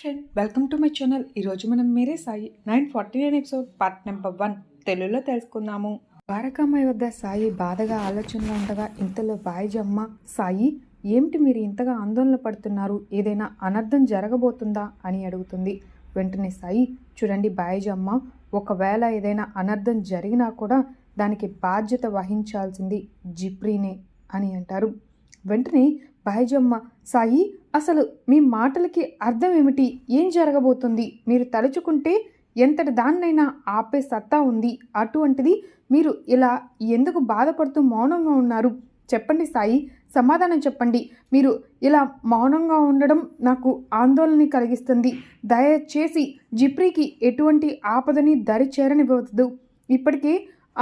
Friend welcome to my channel ఈరోజు మనం మీరే Sai nine forty nine episode part number one తెలుగులో తెలుసుకుందాము. ద్వారకామాయి వద్ద సాయి బాధగా ఆలోచనలో ఉండగా ఇంతలో బాయిజమ్మ సాయి ఏమిటి మీరు ఇంతగా ఆందోళన పడుతున్నారు? ఏదైనా అనర్థం జరగబోతుందా? అని అడుగుతుంది. వెంటనే సాయి చూడండి బాయిజమ్మ ఒకవేళ ఏదైనా అనర్థం జరిగినా కూడా దానికి బాధ్యత వహించాల్సింది జిప్రీనే అని అంటారు. వెంటనే బైజమ్మ సాయి అసలు మీ మాటలకి అర్థం ఏమిటి ఏం జరగబోతుంది? మీరు తలుచుకుంటే ఎంతటి దాన్నైనా ఆపే సత్తా ఉంది. అటువంటిది మీరు ఇలా ఎందుకు బాధపడుతూ మౌనంగా ఉన్నారు? చెప్పండి సాయి సమాధానం చెప్పండి. మీరు ఇలా మౌనంగా ఉండడం నాకు ఆందోళన కలిగిస్తుంది. దయచేసి జిప్రీకి ఎటువంటి ఆపదని దరి చేరనివ్వద్దు ఇప్పటికే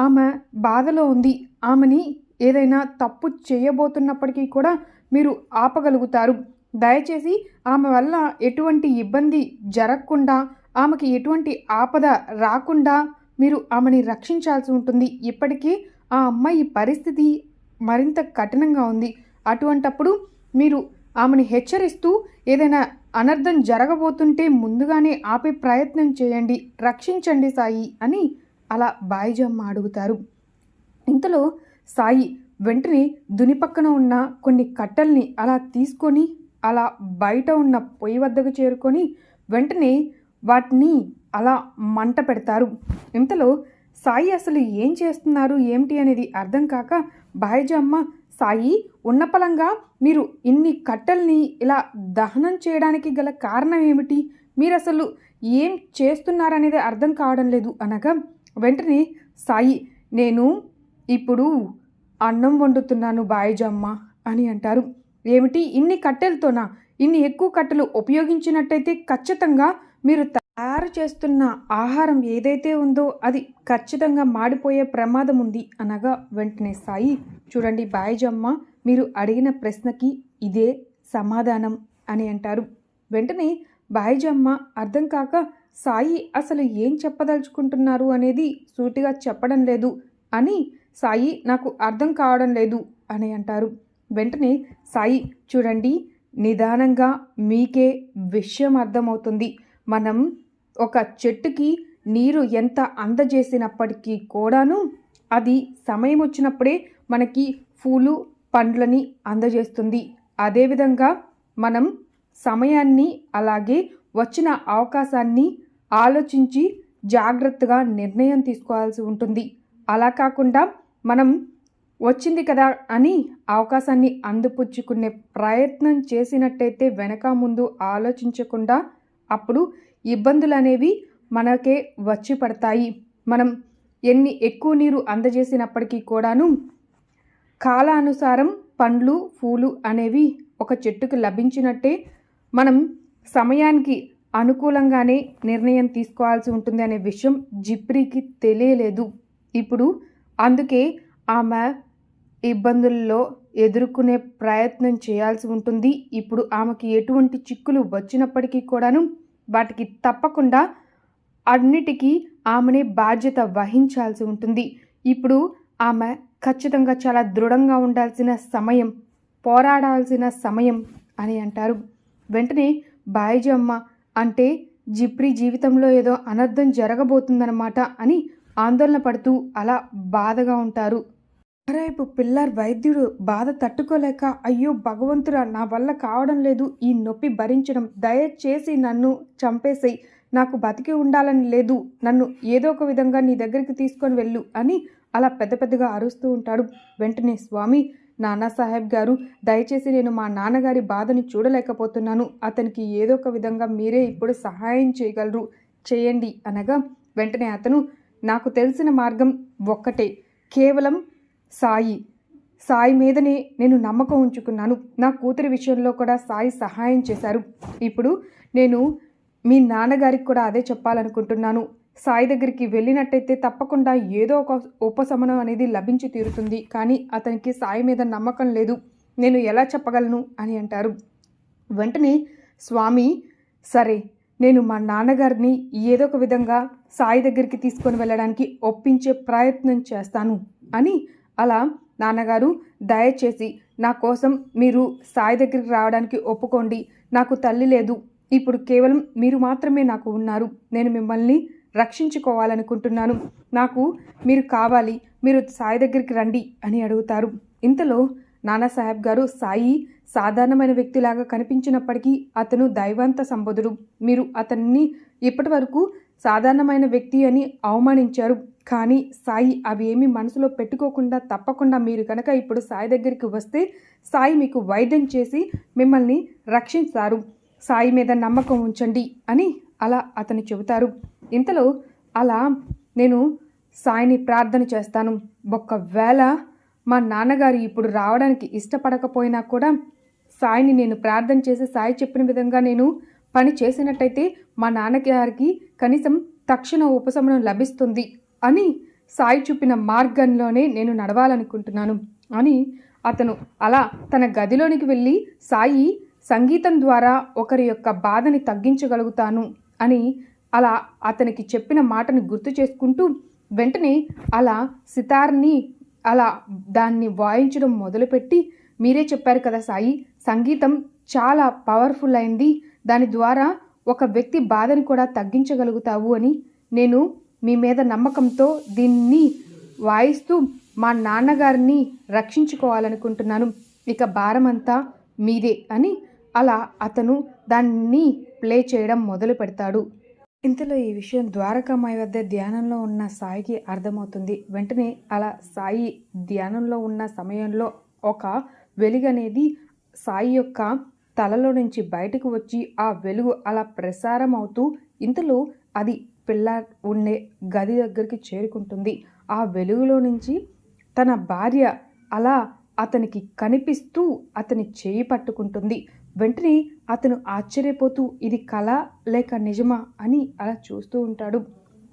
ఆమె బాధలో ఉంది. ఆమెని ఏదైనా తప్పు చేయబోతున్నప్పటికీ కూడా మీరు ఆపగలుగుతారు. దయచేసి ఆమె వల్ల ఎటువంటి ఇబ్బంది జరగకుండా ఆమెకి ఎటువంటి ఆపద రాకుండా మీరు ఆమెని రక్షించాల్సి ఉంటుంది. ఇప్పటికీ ఆ అమ్మాయి పరిస్థితి మరింత కఠినంగా ఉంది. అటువంటప్పుడు మీరు ఆమెను హెచ్చరిస్తూ ఏదైనా అనర్థం జరగబోతుంటే ముందుగానే ఆపే ప్రయత్నం చేయండి. రక్షించండి సాయి అని అలా బాయిజమ్మ అడుగుతారు. ఇంతలో సాయి వెంటనే దుని పక్కన ఉన్న కొన్ని కట్టల్ని అలా తీసుకొని అలా బయట ఉన్న పొయ్యి వద్దకు చేరుకొని వెంటనే వాటిని అలా మంట పెడతారు. ఇంతలో సాయి అసలు ఏం చేస్తున్నారు? ఏమిటి అనేది అర్థం కాక బాయిజమ్మ సాయి ఉన్నపలంగా మీరు ఇన్ని కట్టెల్ని ఇలా దహనం చేయడానికి గల కారణం ఏమిటి? మీరు అసలు ఏం చేస్తున్నారనేది అర్థం కావడం లేదు. అనగా వెంటనే సాయి నేను ఇప్పుడు అన్నం వండుతున్నాను బాయిజమ్మ అని అంటారు. ఏమిటి? ఇన్ని కట్టెలతోనా? ఇన్ని ఎక్కువ కట్టెలు ఉపయోగించినట్టయితే ఖచ్చితంగా మీరు తయారు చేస్తున్న ఆహారం ఏదైతే ఉందో అది ఖచ్చితంగా మాడిపోయే ప్రమాదం ఉంది అనగా వెంటనే సాయి. చూడండి బాయిజమ్మ మీరు అడిగిన ప్రశ్నకి ఇదే సమాధానం అని అంటారు. వెంటనే బాయిజమ్మ అర్థం కాక సాయి అసలు ఏం చెప్పదలుచుకుంటున్నారు అనేది సూటిగా చెప్పడం లేదు అని సాయి నాకు అర్థం కావడం లేదు అని అంటారు. వెంటనే సాయి చూడండి నిదానంగా మీకే విషయం అర్థమవుతుంది. మనం ఒక చెట్టుకి నీరు ఎంత అందజేసినప్పటికీ కూడాను అది సమయం వచ్చినప్పుడే మనకి పూలు పండ్లని అందజేస్తుంది. అదేవిధంగా మనం సమయాన్ని అలాగే వచ్చిన అవకాశాన్ని ఆలోచించి జాగ్రత్తగా నిర్ణయం తీసుకోవాల్సి ఉంటుంది. అలా కాకుండా మనం వచ్చింది కదా అని అవకాశాన్ని అందిపుచ్చుకునే ప్రయత్నం చేసినట్టయితే వెనక ముందు ఆలోచించకుండా అప్పుడు ఇబ్బందులు అనేవి మనకే వచ్చి పడతాయి. మనం ఎన్ని ఎక్కువ నీరు అందజేసినప్పటికీ కూడాను కాలానుసారం పండ్లు పూలు అనేవి ఒక చెట్టుకు లభించినట్టే మనం సమయానికి అనుకూలంగానే నిర్ణయం తీసుకోవాల్సి ఉంటుంది అనే విషయం జిప్రీకి తెలియలేదు. ఇప్పుడు అందుకే ఆమె ఇబ్బందుల్లో ఎదుర్కొనే ప్రయత్నం చేయాల్సి ఉంటుంది. ఇప్పుడు ఆమెకి ఎటువంటి చిక్కులు వచ్చినప్పటికీ కూడాను వాటికి తప్పకుండా అన్నిటికీ ఆమెనే బాధ్యత వహించాల్సి ఉంటుంది. ఇప్పుడు ఆమె ఖచ్చితంగా చాలా దృఢంగా ఉండాల్సిన సమయం పోరాడాల్సిన సమయం అని అంటారు. వెంటనే బాయిజమ్మ అంటే జిప్రి జీవితంలో ఏదో అనర్థం జరగబోతుందన్నమాట అని ఆందోళన పడుతూ అలా బాధగా ఉంటారు. మరోవైపు పిల్లర్ వైద్యుడు బాధ తట్టుకోలేక అయ్యో భగవంతురా నా వల్ల కావడం లేదు. ఈ నొప్పి భరించడం. దయచేసి నన్ను చంపేసేయి. నాకు బతికి ఉండాలని లేదు. నన్ను ఏదో ఒక విధంగా నీ దగ్గరికి తీసుకొని వెళ్ళు అని అలా పెద్ద పెద్దగా అరుస్తూ ఉంటాడు. వెంటనే స్వామి నానా సాహెబ్ గారు దయచేసి నేను మా నాన్నగారి బాధని చూడలేకపోతున్నాను. అతనికి ఏదో ఒక విధంగా మీరే ఇప్పుడు సహాయం చేయగలరు. చేయండి అనగా వెంటనే అతను నాకు తెలిసిన మార్గం ఒక్కటే కేవలం సాయి. సాయి మీదనే నేను నమ్మకం ఉంచుకున్నాను. నా కూతురి విషయంలో కూడా సాయి సహాయం చేశారు. ఇప్పుడు నేను మీ నాన్నగారికి కూడా అదే చెప్పాలనుకుంటున్నాను. సాయి దగ్గరికి వెళ్ళినట్టయితే తప్పకుండా ఏదో ఒక ఉపశమనం అనేది లభించి తీరుతుంది. కానీ అతనికి సాయి మీద నమ్మకం లేదు. నేను ఎలా చెప్పగలను అని అంటారు. వెంటనే స్వామి సరే. నేను మా నాన్నగారిని ఏదో ఒక విధంగా సాయి దగ్గరికి తీసుకొని వెళ్ళడానికి ఒప్పించే ప్రయత్నం చేస్తాను అని అలా నాన్నగారు దయచేసి నా కోసం మీరు సాయి దగ్గరికి రావడానికి ఒప్పుకోండి. నాకు తల్లి లేదు. ఇప్పుడు కేవలం మీరు మాత్రమే నాకు ఉన్నారు. నేను మిమ్మల్ని రక్షించుకోవాలనుకుంటున్నాను. నాకు మీరు కావాలి. మీరు సాయి దగ్గరికి రండి అని అడుగుతారు. ఇంతలో నానాసాహెబ్ గారు సాయి సాధారణమైన వ్యక్తిలాగా కనిపించినప్పటికీ అతను దైవంత సంబోధుడు. మీరు అతన్ని ఇప్పటి వరకు సాధారణమైన వ్యక్తి అని అవమానించారు. కానీ సాయి అవి ఏమీ మనసులో పెట్టుకోకుండా తప్పకుండా మీరు కనుక ఇప్పుడు సాయి దగ్గరికి వస్తే సాయి మీకు వైద్యం చేసి మిమ్మల్ని రక్షిస్తారు సాయి మీద నమ్మకం ఉంచండి అని అలా అతను చెబుతారు. ఇంతలో అలా నేను సాయిని ప్రార్థన చేస్తాను. ఒకవేళ మా నాన్నగారు ఇప్పుడు రావడానికి ఇష్టపడకపోయినా కూడా సాయిని నేను ప్రార్థన చేసి సాయి చెప్పిన విధంగా నేను పని చేసినట్టయితే మా నాన్నగారికి కనీసం తక్షణ ఉపశమనం లభిస్తుంది అని సాయి చూపిన మార్గంలోనే నేను నడవాలనుకుంటున్నాను అని అతను అలా తన గదిలోనికి వెళ్ళి సాయి సంగీతం ద్వారా ఒకరి యొక్క బాధని తగ్గించగలుగుతాను అని అలా అతనికి చెప్పిన మాటను గుర్తు చేసుకుంటూ వెంటనే అలా సితార్ని అలా దాన్ని వాయించడం మొదలుపెట్టి మీరే చెప్పారు కదా సాయి సంగీతం చాలా పవర్ఫుల్ అయింది. దాని ద్వారా ఒక వ్యక్తి బాధని కూడా తగ్గించగలుగుతావు అని నేను మీ మీద నమ్మకంతో దీన్ని వాయిస్తూ మా నాన్నగారిని రక్షించుకోవాలనుకుంటున్నాను. ఇక భారమంతా మీదే అని అలా అతను దాన్ని ప్లే చేయడం మొదలు పెడతాడు ఇంతలో ఈ విషయం ద్వారకామాయి వద్ద ధ్యానంలో ఉన్న సాయికి అర్థమవుతుంది. వెంటనే అలా సాయి ధ్యానంలో ఉన్న సమయంలో ఒక వెలుగు అనేది సాయి యొక్క తలలో నుంచి బయటకు వచ్చి ఆ వెలుగు అలా ప్రసారం అవుతూ ఇంతలో అది పిల్ల ఉండే గది దగ్గరికి చేరుకుంటుంది. ఆ వెలుగులో నుంచి తన భార్య అలా అతనికి కనిపిస్తూ అతని చేయి పట్టుకుంటుంది. వెంటనే అతను ఆశ్చర్యపోతూ ఇది కళ లేక నిజమా అని అలా చూస్తూ ఉంటాడు.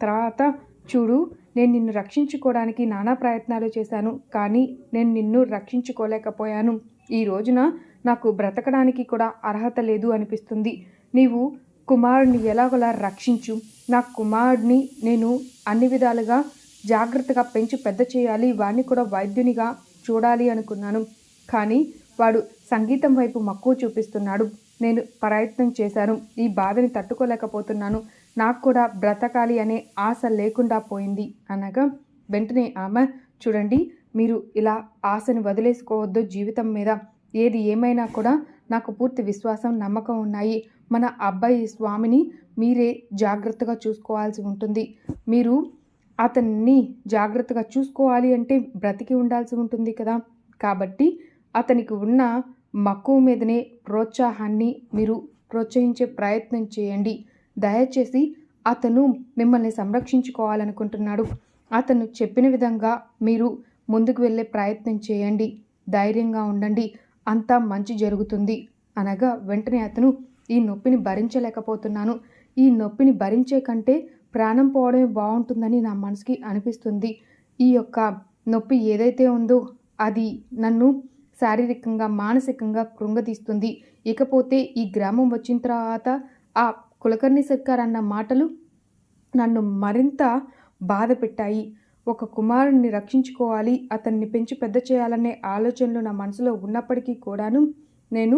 తర్వాత చూడు నేను నిన్ను రక్షించుకోవడానికి నానా ప్రయత్నాలు చేశాను కానీ నేను నిన్ను రక్షించుకోలేకపోయాను. ఈ రోజున నాకు బ్రతకడానికి కూడా అర్హత లేదు అనిపిస్తుంది. నీవు కుమారుడిని ఎలాగోలా రక్షించు. నా కుమారుడిని నేను అన్ని విధాలుగా జాగ్రత్తగా పెంచి పెద్ద చేయాలి. వాడిని కూడా వైద్యునిగా చూడాలి అనుకున్నాను. కానీ వాడు సంగీతం వైపు మక్కువ చూపిస్తున్నాడు. నేను ప్రయత్నం చేశాను. ఈ బాధని తట్టుకోలేకపోతున్నాను. నాకు కూడా బ్రతకాలి అనే ఆశ లేకుండా పోయింది. అనగా వెంటనే ఆమె చూడండి మీరు ఇలా ఆశని వదిలేసుకోవద్దు జీవితం మీద. ఏది ఏమైనా కూడా నాకు పూర్తి విశ్వాసం నమ్మకం ఉన్నాయి. మన అబ్బాయి స్వామిని మీరే జాగ్రత్తగా చూసుకోవాల్సి ఉంటుంది. మీరు అతన్ని జాగ్రత్తగా చూసుకోవాలి అంటే బ్రతికి ఉండాల్సి ఉంటుంది కదా. కాబట్టి అతనికి ఉన్న మక్కువ మీదనే ప్రోత్సాహాన్ని మీరు ప్రోత్సహించే ప్రయత్నం చేయండి. దయచేసి అతను మిమ్మల్ని సంరక్షించుకోవాలనుకుంటున్నాడు. అతను చెప్పిన విధంగా మీరు ముందుకు వెళ్ళే ప్రయత్నం చేయండి. ధైర్యంగా ఉండండి. అంతా మంచి జరుగుతుంది. అనగా వెంటనే అతను ఈ నొప్పిని భరించలేకపోతున్నాను. ఈ నొప్పిని భరించే కంటే ప్రాణం పోవడమే బాగుంటుందని నా మనసుకి అనిపిస్తుంది. ఈ యొక్క నొప్పి ఏదైతే ఉందో అది నన్ను శారీరకంగా మానసికంగా కృంగతీస్తుంది ఇకపోతే ఈ గ్రామం వచ్చిన తర్వాత ఆ కులకర్ణి సర్కార్ అన్న మాటలు నన్ను మరింత బాధ పెట్టాయి. ఒక కుమారుణ్ణి రక్షించుకోవాలి అతన్ని పెంచి పెద్ద చేయాలనే ఆలోచనలు నా మనసులో ఉన్నప్పటికీ కూడాను నేను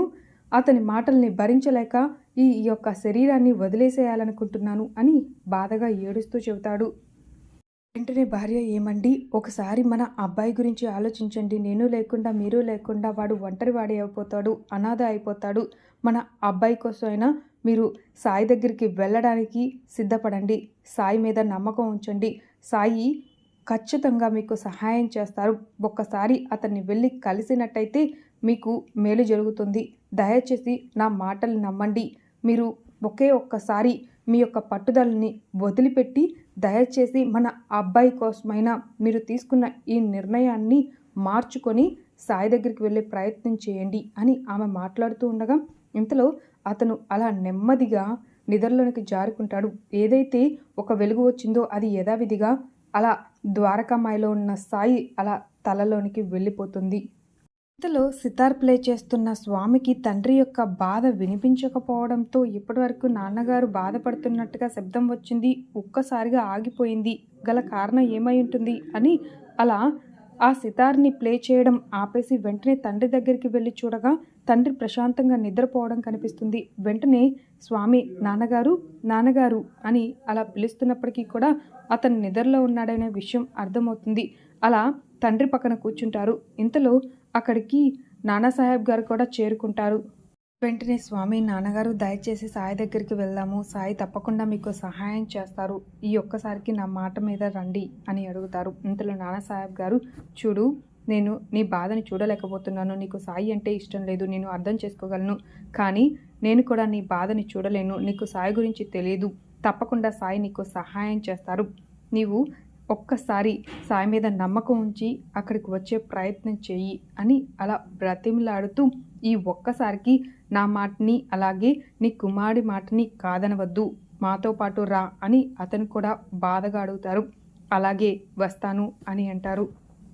అతని మాటల్ని భరించలేక ఈ యొక్క శరీరాన్ని వదిలేసేయాలనుకుంటున్నాను అని బాధగా ఏడుస్తూ చెబుతాడు. వెంటనే భార్య ఏమండి? ఒకసారి మన అబ్బాయి గురించి ఆలోచించండి. నేను లేకుండా మీరు లేకుండా వాడు ఒంటరి వాడి అయిపోతాడు అనాథ అయిపోతాడు. మన అబ్బాయి కోసమైనా మీరు సాయి దగ్గరికి వెళ్ళడానికి సిద్ధపడండి. సాయి మీద నమ్మకం ఉంచండి. సాయి ఖచ్చితంగా మీకు సహాయం చేస్తారు. ఒక్కసారి అతన్ని వెళ్ళి కలిసినట్టయితే మీకు మేలు జరుగుతుంది. దయచేసి నా మాటలు నమ్మండి. మీరు ఒకే ఒక్కసారి మీ యొక్క పట్టుదలని వదిలిపెట్టి దయచేసి మన అబ్బాయి కోసమైనా మీరు తీసుకున్న ఈ నిర్ణయాన్ని మార్చుకొని సాయి దగ్గరికి వెళ్ళే ప్రయత్నం చేయండి అని ఆమె మాట్లాడుతూ ఉండగా ఇంతలో అతను అలా నెమ్మదిగా నిద్రలోనికి జారుకుంటాడు. ఏదైతే ఒక వెలుగు వచ్చిందో అది యథావిధిగా అలా ద్వారకామాయిలో ఉన్న సాయి అలా తలలోనికి వెళ్ళిపోతుంది. ఇంతలో సితార్ ప్లే చేస్తున్న స్వామికి తండ్రి యొక్క బాధ వినిపించకపోవడంతో ఇప్పటివరకు నాన్నగారు బాధపడుతున్నట్టుగా శబ్దం వచ్చింది. ఒక్కసారిగా ఆగిపోయింది. గల కారణం ఏమై ఉంటుంది అని అలా ఆ సితార్ని ప్లే చేయడం ఆపేసి వెంటనే తండ్రి దగ్గరికి వెళ్ళి చూడగా తండ్రి ప్రశాంతంగా నిద్రపోవడం కనిపిస్తుంది. వెంటనే స్వామి నాన్నగారు నాన్నగారు అని అలా పిలుస్తున్నప్పటికీ కూడా అతను నిద్రలో ఉన్నాడనే విషయం అర్థమవుతుంది. అలా తండ్రి పక్కన కూర్చుంటారు. ఇంతలో అక్కడికి నానాసాహెబ్ గారు కూడా చేరుకుంటారు. వెంటనే స్వామి నాన్నగారు దయచేసి సాయి దగ్గరికి వెళ్దాము. సాయి తప్పకుండా మీకు సహాయం చేస్తారు. ఈ ఒక్కసారికి నా మాట మీద రండి అని అడుగుతారు. ఇంతలో నానాసాహెబ్ గారు చూడు నేను నీ బాధని చూడలేకపోతున్నాను. నీకు సాయి అంటే ఇష్టం లేదు. నేను అర్థం చేసుకోగలను. కానీ నేను కూడా నీ బాధని చూడలేను. నీకు సాయి గురించి తెలియదు తప్పకుండా సాయి నీకు సహాయం చేస్తారు. నీవు ఒక్కసారి సాయి మీద నమ్మకం ఉంచి అక్కడికి వచ్చే ప్రయత్నం చెయ్యి అని అలా బ్రతిమిలాడుతూ ఈ ఒక్కసారికి నా మాటని అలాగే నీ కుమారుడి మాటని కాదనవద్దు. మాతో పాటు రా అని అతను కూడా బాధగా అడుగుతారు. అలాగే వస్తాను అని అంటారు.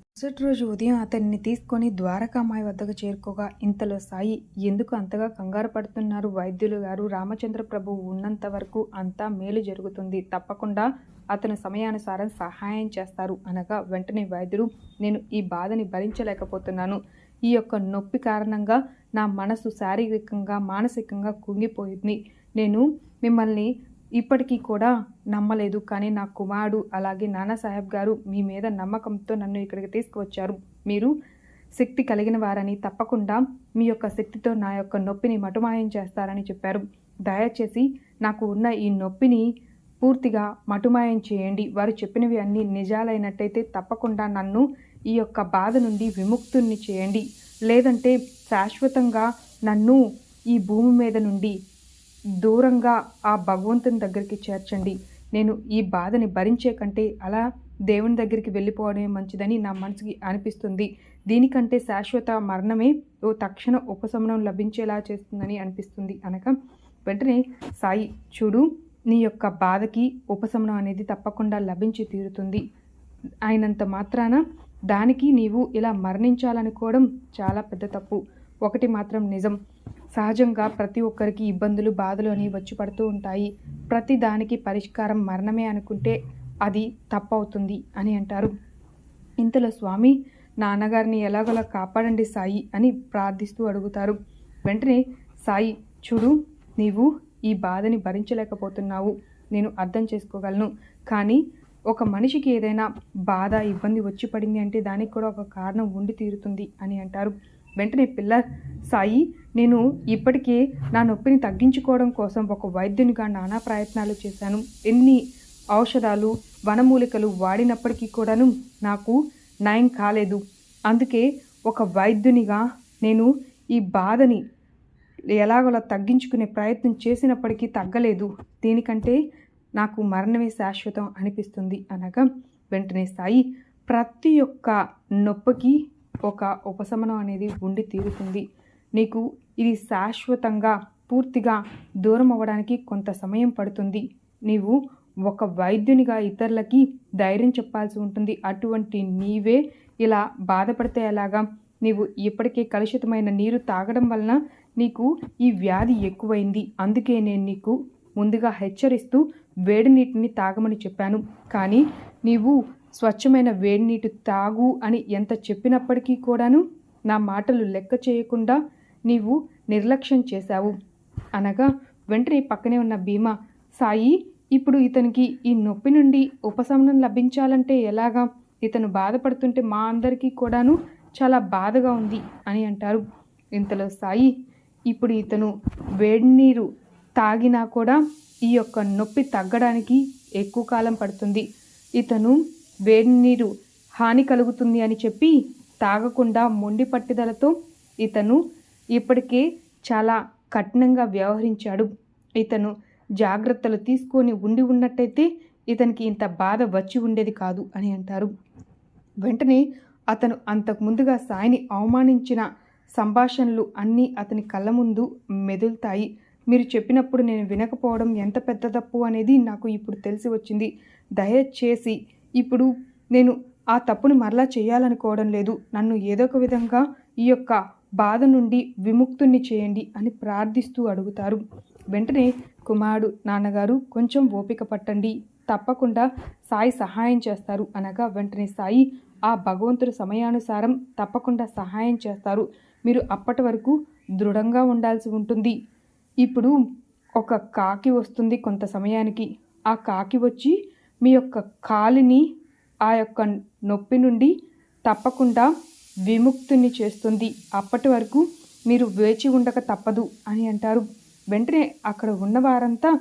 మరుసటి రోజు ఉదయం అతన్ని తీసుకొని ద్వారకామాయి వద్దకు చేరుకోగా ఇంతలో సాయి ఎందుకు అంతగా కంగారు పడుతున్నారు? వైద్యులు గారు రామచంద్ర ప్రభు ఉన్నంత వరకు అంతా మేలు జరుగుతుంది. తప్పకుండా అతను సమయానుసారం సహాయం చేస్తారు అనగా వెంటనే వైద్యుడు నేను ఈ బాధని భరించలేకపోతున్నాను. ఈ యొక్క నొప్పి కారణంగా నా మనసు శారీరకంగా మానసికంగా కుంగిపోయింది. నేను మిమ్మల్ని ఇప్పటికీ కూడా నమ్మలేదు. కానీ నా కుమారుడు అలాగే నానాసాహెబ్ గారు మీ మీద నమ్మకంతో నన్ను ఇక్కడికి తీసుకువచ్చారు. మీరు శక్తి కలిగిన వారని తప్పకుండా మీ యొక్క శక్తితో నా యొక్క నొప్పిని మటుమాయం చేస్తారని చెప్పారు. దయచేసి నాకు ఉన్న ఈ నొప్పిని పూర్తిగా మటుమాయం చేయండి. వారు చెప్పినవి అన్నీ నిజాలైనట్టయితే తప్పకుండా నన్ను ఈ యొక్క బాధ నుండి విముక్తుల్ని చేయండి. లేదంటే శాశ్వతంగా నన్ను ఈ భూమి మీద నుండి దూరంగా ఆ భగవంతుని దగ్గరికి చేర్చండి. నేను ఈ బాధని భరించే కంటే అలా దేవుని దగ్గరికి వెళ్ళిపోవడమే మంచిదని నా మనసుకి అనిపిస్తుంది. దీనికంటే శాశ్వత మరణమే ఓ తక్షణ ఉపశమనం లభించేలా చేస్తుందని అనిపిస్తుంది అనగా వెంటనే సాయి చూడు నీ యొక్క బాధకి ఉపశమనం అనేది తప్పకుండా లభించి తీరుతుంది. అయినంత మాత్రాన దానికి నీవు ఇలా మరణించాలనుకోవడం చాలా పెద్ద తప్పు. ఒకటి మాత్రం నిజం. సహజంగా ప్రతి ఒక్కరికి ఇబ్బందులు బాధలు అని వచ్చి పడుతూ ఉంటాయి. ప్రతి దానికి పరిష్కారం మరణమే అనుకుంటే అది తప్పవుతుంది అని అంటారు. ఇంతలో స్వామి నాన్నగారిని ఎలాగోలా కాపాడండి సాయి అని ప్రార్థిస్తూ అడుగుతారు. వెంటనే సాయి చూడు నీవు ఈ బాధని భరించలేకపోతున్నావు. నేను అర్థం చేసుకోగలను. కానీ ఒక మనిషికి ఏదైనా బాధ ఇబ్బంది వచ్చి పడింది అంటే దానికి కూడా ఒక కారణం ఉండి తీరుతుంది అని అంటారు. వెంటనే పిల్ల సాయి నేను ఇప్పటికే నా నొప్పిని తగ్గించుకోవడం కోసం ఒక వైద్యునిగా నానా ప్రయత్నాలు చేశాను. ఎన్ని ఔషధాలు వనమూలికలు వాడినప్పటికీ కూడాను నాకు నయం కాలేదు. అందుకే ఒక వైద్యునిగా నేను ఈ బాధని ఎలాగోలా తగ్గించుకునే ప్రయత్నం చేసినప్పటికీ తగ్గలేదు. దీనికంటే నాకు మరణమే శాశ్వతం అనిపిస్తుంది అనగా వెంటనే సాయి ప్రతి ఒక్క నొప్పికి ఒక ఉపశమనం అనేది ఉండి తీరుతుంది. నీకు ఇది శాశ్వతంగా పూర్తిగా దూరం అవ్వడానికి కొంత సమయం పడుతుంది. నీవు ఒక వైద్యునిగా ఇతరులకి ధైర్యం చెప్పాల్సి ఉంటుంది. అటువంటి నీవే ఇలా బాధపడితే ఎలాగా? నీవు ఇప్పటికే కలుషితమైన నీరు తాగడం వలన నీకు ఈ వ్యాధి ఎక్కువైంది. అందుకే నేను నీకు ముందుగా హెచ్చరిస్తూ వేడి నీటిని తాగమని చెప్పాను. కానీ నీవు స్వచ్ఛమైన వేడి నీటి తాగు అని ఎంత చెప్పినప్పటికీ కూడాను నా మాటలు లెక్క చేయకుండా నీవు నిర్లక్ష్యం చేశావు. అనగా వెంటనే పక్కనే ఉన్న భీమా సాయి ఇప్పుడు ఇతనికి ఈ నొప్పి నుండి ఉపశమనం లభించాలంటే ఎలాగా? ఇతను బాధపడుతుంటే మా అందరికీ కూడాను చాలా బాధగా ఉంది అని అంటారు. ఇంతలో సాయి ఇప్పుడు ఇతను వేడి నీరు తాగినా కూడా ఈ యొక్క నొప్పి తగ్గడానికి ఎక్కువ కాలం పడుతుంది. ఇతను వేడి నీరు హాని కలుగుతుంది అని చెప్పి తాగకుండా మొండి పట్టుదలతో ఇతను ఇప్పటికే చాలా కఠినంగా వ్యవహరించాడు. ఇతను జాగ్రత్తలు తీసుకొని ఉండి ఉన్నట్టయితే ఇతనికి ఇంత బాధ వచ్చి ఉండేది కాదు అని అంటారు. వెంటనే అతను అంతకు ముందుగా సాయిని అవమానించిన సంభాషణలు అన్నీ అతని కళ్ళ ముందు మెదులుతాయి. మీరు చెప్పినప్పుడు నేను వినకపోవడం ఎంత పెద్ద తప్పు అనేది నాకు ఇప్పుడు తెలిసి వచ్చింది. దయచేసి ఇప్పుడు నేను ఆ తప్పును మరలా చేయాలనుకోవడం లేదు. నన్ను ఏదో ఒక విధంగా ఈ యొక్క బాధ నుండి విముక్తుణ్ణి చేయండి అని ప్రార్థిస్తూ అడుగుతారు. వెంటనే కుమారుడు నాన్నగారు కొంచెం ఓపిక పట్టండి. తప్పకుండా సాయి సహాయం చేస్తారు అనగా వెంటనే సాయి ఆ భగవంతుడు సమయానుసారం తప్పకుండా సహాయం చేస్తారు. మీరు అప్పటి వరకు దృఢంగా ఉండాల్సి ఉంటుంది. ఇప్పుడు ఒక కాకి వస్తుంది కొంత సమయానికి. ఆ కాకి వచ్చి మీ యొక్క కాలిని ఆ యొక్క నొప్పి నుండి తప్పకుండా విముక్తిని చేస్తుంది. అప్పటి వరకు మీరు వేచి ఉండక తప్పదు అని అంటారు. వెంటనే అక్కడ ఉన్న వారంతా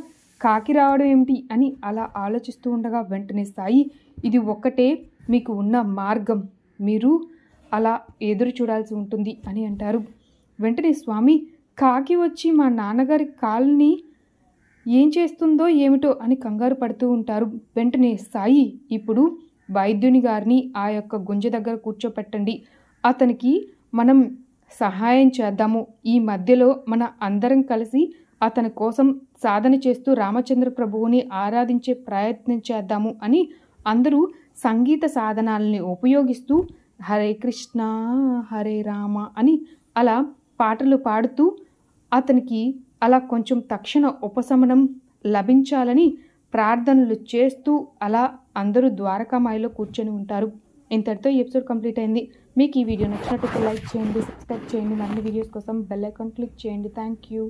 కాకి రావడం ఏమిటి అని అలా ఆలోచిస్తూ ఉండగా వెంటనే సాయి ఇది ఒక్కటే మీకు ఉన్న మార్గం. మీరు అలా ఎదురు చూడాల్సి ఉంటుంది అని అంటారు. వెంటనే స్వామి కాకి వచ్చి మా నాన్నగారి కాల్ని ఏం చేస్తుందో ఏమిటో అని కంగారు పడుతూ ఉంటారు. వెంటనే సాయి ఇప్పుడు వైద్యుని గారిని ఆ యొక్క గుంజ దగ్గర కూర్చోపెట్టండి. అతనికి మనం సహాయం చేద్దాము. ఈ మధ్యలో మన అందరం కలిసి అతని కోసం సాధన చేస్తూ రామచంద్ర ప్రభువుని ఆరాధించే ప్రయత్నం చేద్దాము అని అందరూ సంగీత సాధనాలని ఉపయోగిస్తూ హరే కృష్ణ హరే రామ అని అలా పాటలు పాడుతూ అతనికి అలా కొంచెం తక్షణ ఉపశమనం లభించాలని ప్రార్థనలు చేస్తూ అలా అందరూ ద్వారకామాయిలో కూర్చొని ఉంటారు. ఇంతటితో ఎపిసోడ్ కంప్లీట్ అయింది. మీకు ఈ వీడియో నచ్చినట్టు లైక్ చేయండి సబ్స్క్రైబ్ చేయండి. మరిన్ని వీడియోస్ కోసం బెల్ ఐకాన్ క్లిక్ చేయండి. Thank you.